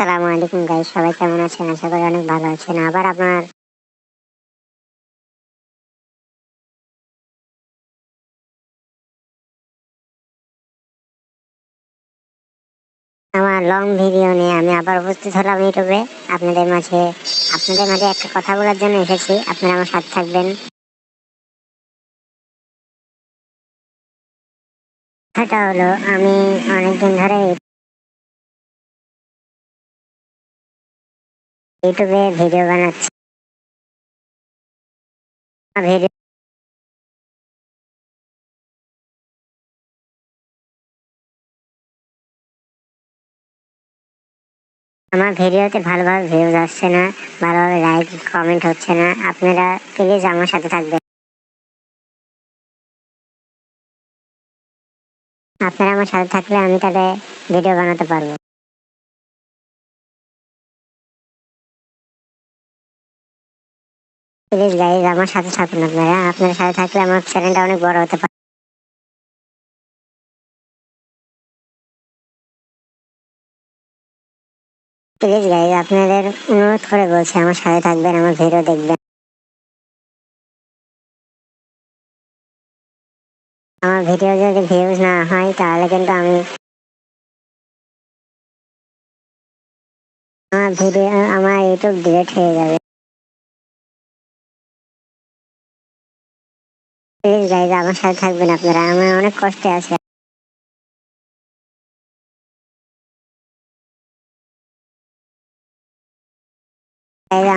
আসসালামু আলাইকুম গাইস সবাই কেমন আছেন? আশা করি অনেক ভালো আছেন। আবার আপনার আমার লং ভিডিও নিয়ে আমি আবার উপস্থিত হলাম ইউটিউবে। আপনাদের মাঝে আপনাদের মাঝে একটা কথা বলার জন্য এসেছি। আপনারা আমার সাথে থাকবেন। কথাটা হলো, আমি অনেকদিন ধরে ইউটিউবে ভিডিও বানাচ্ছি। আমার ভিডিওতে ভালোভাবে ভিউজ আসছে না, ভালোভাবে লাইক কমেন্ট হচ্ছে না। আপনারা প্লিজ আমার সাথে থাকবেন। আপনারা আমার সাথে থাকলে আমি তাহলে ভিডিও বানাতে পারব। প্লিজ গাইজ আমার সাথে থাকুন আপনারা। আপনার সাথে থাকলে আমার চ্যানেলটা অনেক বড় হতে পারে। প্লিজ গাইজ আপনাদের অনুরোধ করে বলছি, আমার সাথে থাকবেন, আমার ভিডিও দেখবেন। আমার ভিডিও যদি ভিউজ না হয়, তাহলে কিন্তু আমি আমার ভিডিও আমার ইউটিউব ডিলেট হয়ে যাবে। প্লিজ গাইজ আমার সাথে থাকবেন আপনারা। আমার অনেক কষ্টে আছে।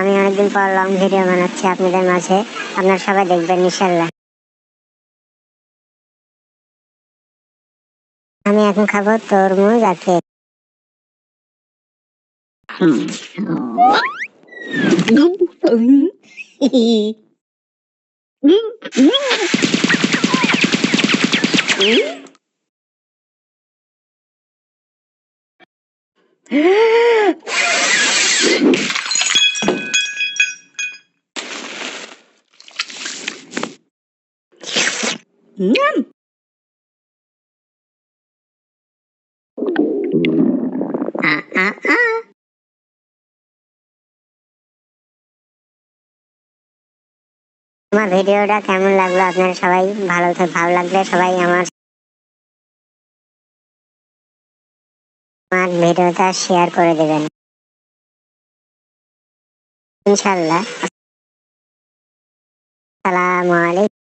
আমি অনেকদিন পর লং ভিডিও বানাচ্ছি আপনাদের মাঝে। আপনারা সবাই দেখবেন ইনশাল্লাহ আমি এখন খাব তরমুজ আর কেক Nhanh! À à à! আমার ভিডিওটা কেমন লাগল? আপনারা সবাই ভালো ভালো লাগলে সবাই আমার আমার ভিডিওটা শেয়ার করে দেবেন। ইনশাল্লাহ আসসালামু আলাইকুম।